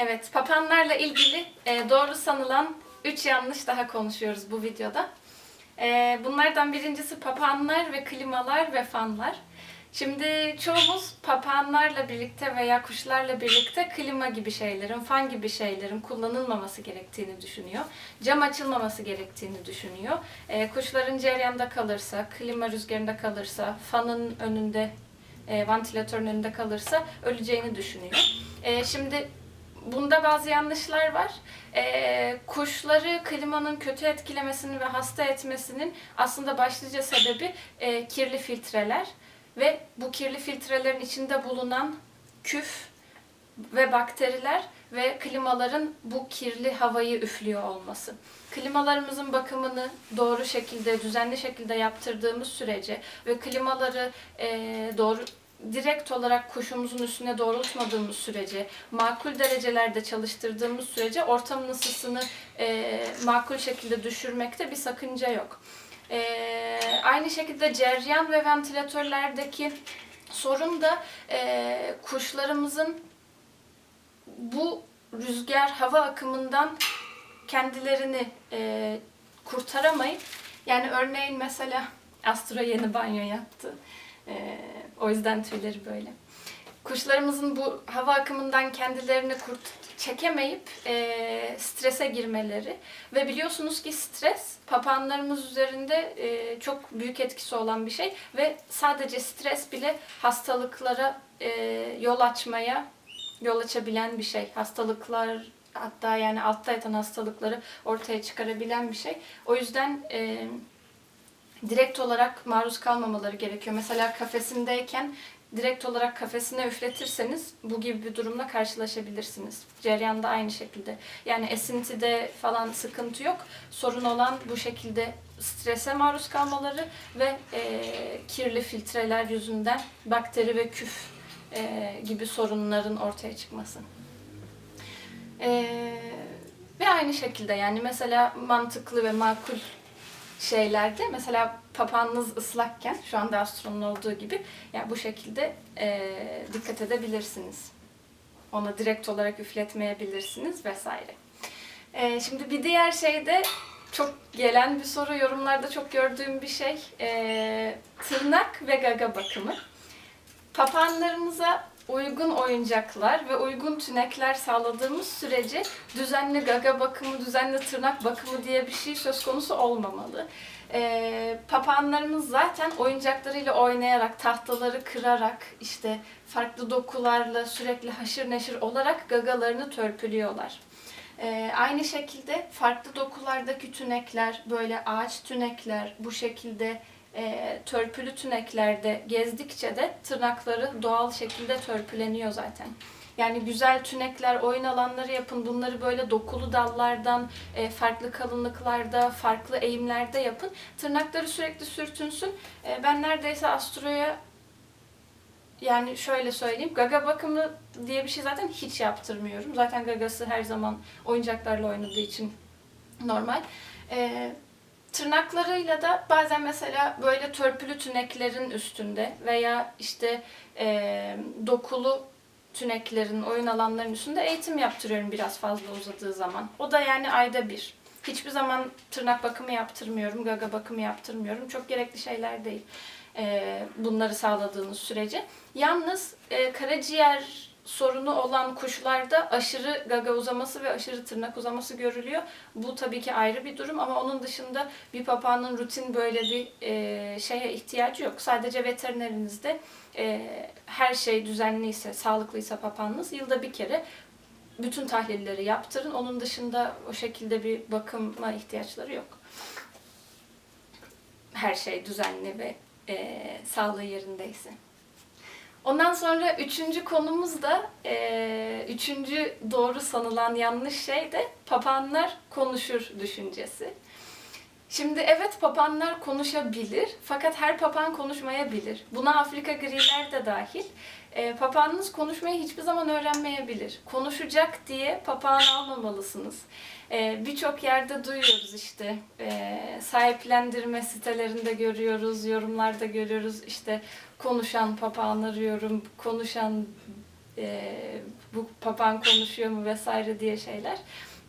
Evet, papağanlarla ilgili e, doğru sanılan 3 yanlış daha konuşuyoruz bu videoda. E, bunlardan birincisi papağanlar ve klimalar ve fanlar. Şimdi çoğumuz papağanlarla birlikte veya kuşlarla birlikte klima gibi şeylerin, fan gibi şeylerin kullanılmaması gerektiğini düşünüyor. Cam açılmaması gerektiğini düşünüyor. E, kuşların ceryanda kalırsa, klima rüzgarında kalırsa, fanın önünde, e, vantilatörün önünde kalırsa öleceğini düşünüyor. E, şimdi Bunda bazı yanlışlar var. Ee, kuşları klimanın kötü etkilemesinin ve hasta etmesinin aslında başlıca sebebi e, kirli filtreler ve bu kirli filtrelerin içinde bulunan küf ve bakteriler ve klimaların bu kirli havayı üflüyor olması. Klimalarımızın bakımını doğru şekilde, düzenli şekilde yaptırdığımız sürece ve klimaları e, doğru direkt olarak kuşumuzun üstüne doğrultmadığımız sürece, makul derecelerde çalıştırdığımız sürece ortamın ısısını e, makul şekilde düşürmekte bir sakınca yok. E, aynı şekilde ceryan ve ventilatörlerdeki sorun da e, kuşlarımızın bu rüzgar hava akımından kendilerini e, kurtaramayıp yani örneğin mesela Astro yeni banyo yaptı. E, o yüzden tüyleri böyle. Kuşlarımızın bu hava akımından kendilerini kurt çekemeyip e, strese girmeleri ve biliyorsunuz ki stres papağanlarımız üzerinde e, çok büyük etkisi olan bir şey ve sadece stres bile hastalıklara e, yol açmaya yol açabilen bir şey. Hastalıklar hatta yani altta yatan hastalıkları ortaya çıkarabilen bir şey. O yüzden e, direkt olarak maruz kalmamaları gerekiyor. Mesela kafesindeyken direkt olarak kafesine üfletirseniz bu gibi bir durumla karşılaşabilirsiniz. Ceryanda aynı şekilde. Yani esintide falan sıkıntı yok. Sorun olan bu şekilde strese maruz kalmaları ve e, kirli filtreler yüzünden bakteri ve küf e, gibi sorunların ortaya çıkması. E, ve aynı şekilde yani mesela mantıklı ve makul şeylerde mesela papağanınız ıslakken şu anda astronun olduğu gibi yani bu şekilde e, dikkat edebilirsiniz. Ona direkt olarak üfletmeyebilirsiniz vesaire. E, şimdi bir diğer şey de çok gelen bir soru yorumlarda çok gördüğüm bir şey e, tırnak ve gaga bakımı. Papağanlarımıza uygun oyuncaklar ve uygun tünekler sağladığımız sürece düzenli gaga bakımı, düzenli tırnak bakımı diye bir şey söz konusu olmamalı. Ee, papağanlarımız zaten oyuncaklarıyla oynayarak, tahtaları kırarak, işte farklı dokularla sürekli haşır neşir olarak gagalarını törpülüyorlar. Ee, aynı şekilde farklı dokulardaki tünekler, böyle ağaç tünekler, bu şekilde e, törpülü tüneklerde gezdikçe de tırnakları doğal şekilde törpüleniyor zaten. Yani güzel tünekler, oyun alanları yapın. Bunları böyle dokulu dallardan, e, farklı kalınlıklarda, farklı eğimlerde yapın. Tırnakları sürekli sürtünsün. E, ben neredeyse Astro'ya yani şöyle söyleyeyim. Gaga bakımı diye bir şey zaten hiç yaptırmıyorum. Zaten gagası her zaman oyuncaklarla oynadığı için normal. E, tırnaklarıyla da bazen mesela böyle törpülü tüneklerin üstünde veya işte e, dokulu tüneklerin, oyun alanlarının üstünde eğitim yaptırıyorum biraz fazla uzadığı zaman. O da yani ayda bir. Hiçbir zaman tırnak bakımı yaptırmıyorum, gaga bakımı yaptırmıyorum. Çok gerekli şeyler değil bunları sağladığınız sürece. Yalnız karaciğer sorunu olan kuşlarda aşırı gaga uzaması ve aşırı tırnak uzaması görülüyor. Bu tabii ki ayrı bir durum ama onun dışında bir papağanın rutin böyle bir e, şeye ihtiyacı yok. Sadece veterinerinizde e, her şey düzenliyse, sağlıklıysa papağanınız yılda bir kere bütün tahlilleri yaptırın. Onun dışında o şekilde bir bakıma ihtiyaçları yok. Her şey düzenli ve e, sağlığı yerindeyse. Ondan sonra üçüncü konumuz da e, üçüncü doğru sanılan yanlış şey de papağanlar konuşur düşüncesi. Şimdi evet papağanlar konuşabilir fakat her papağan konuşmayabilir. Buna Afrika griler de dahil. E, papağanınız konuşmayı hiçbir zaman öğrenmeyebilir. Konuşacak diye papağan almamalısınız. E, Birçok yerde duyuyoruz işte e, sahiplendirme sitelerinde görüyoruz, yorumlarda görüyoruz işte konuşan papağan arıyorum, konuşan e, bu papağan konuşuyor mu vesaire diye şeyler.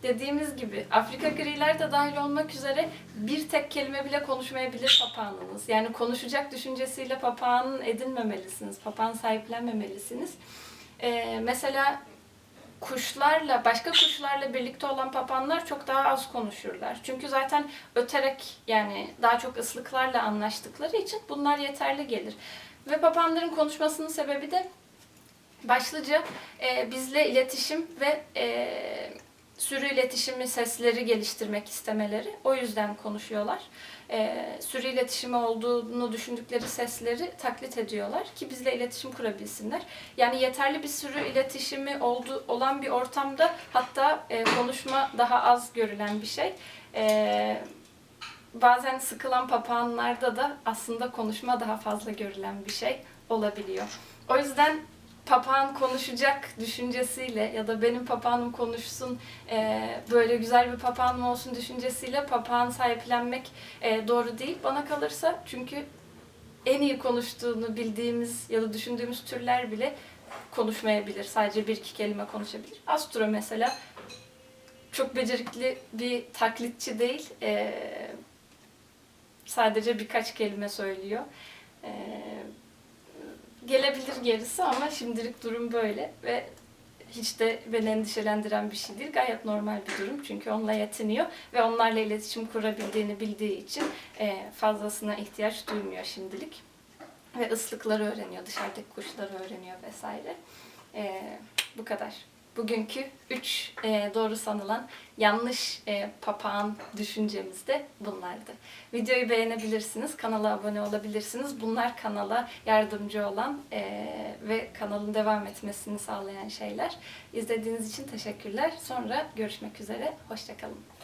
Dediğimiz gibi Afrika griler de dahil olmak üzere bir tek kelime bile konuşmayabilir papağanınız. Yani konuşacak düşüncesiyle papağan edinmemelisiniz, papağan sahiplenmemelisiniz. Ee, mesela kuşlarla, başka kuşlarla birlikte olan papağanlar çok daha az konuşurlar. Çünkü zaten öterek yani daha çok ıslıklarla anlaştıkları için bunlar yeterli gelir. Ve papağanların konuşmasının sebebi de başlıca e, bizle iletişim ve e, sürü iletişimi sesleri geliştirmek istemeleri. O yüzden konuşuyorlar. E, sürü iletişimi olduğunu düşündükleri sesleri taklit ediyorlar ki bizle iletişim kurabilsinler. Yani yeterli bir sürü iletişimi oldu, olan bir ortamda hatta e, konuşma daha az görülen bir şey. E, bazen sıkılan papağanlarda da aslında konuşma daha fazla görülen bir şey olabiliyor. O yüzden papağan konuşacak düşüncesiyle ya da benim papağanım konuşsun, e, böyle güzel bir papağanım olsun düşüncesiyle papağan sahiplenmek e, doğru değil bana kalırsa. Çünkü en iyi konuştuğunu bildiğimiz ya da düşündüğümüz türler bile konuşmayabilir. Sadece bir iki kelime konuşabilir. Astro mesela çok becerikli bir taklitçi değil. E, sadece birkaç kelime söylüyor. E, gelebilir gerisi ama şimdilik durum böyle ve hiç de beni endişelendiren bir şey değil. Gayet normal bir durum çünkü onunla yetiniyor ve onlarla iletişim kurabildiğini bildiği için e, fazlasına ihtiyaç duymuyor şimdilik. Ve ıslıkları öğreniyor, dışarıdaki kuşları öğreniyor vesaire. E, bu kadar. Bugünkü üç e, doğru sanılan yanlış e, papağan düşüncemiz de bunlardı. Videoyu beğenebilirsiniz, kanala abone olabilirsiniz. Bunlar kanala yardımcı olan e, ve kanalın devam etmesini sağlayan şeyler. İzlediğiniz için teşekkürler. Sonra görüşmek üzere. Hoşçakalın.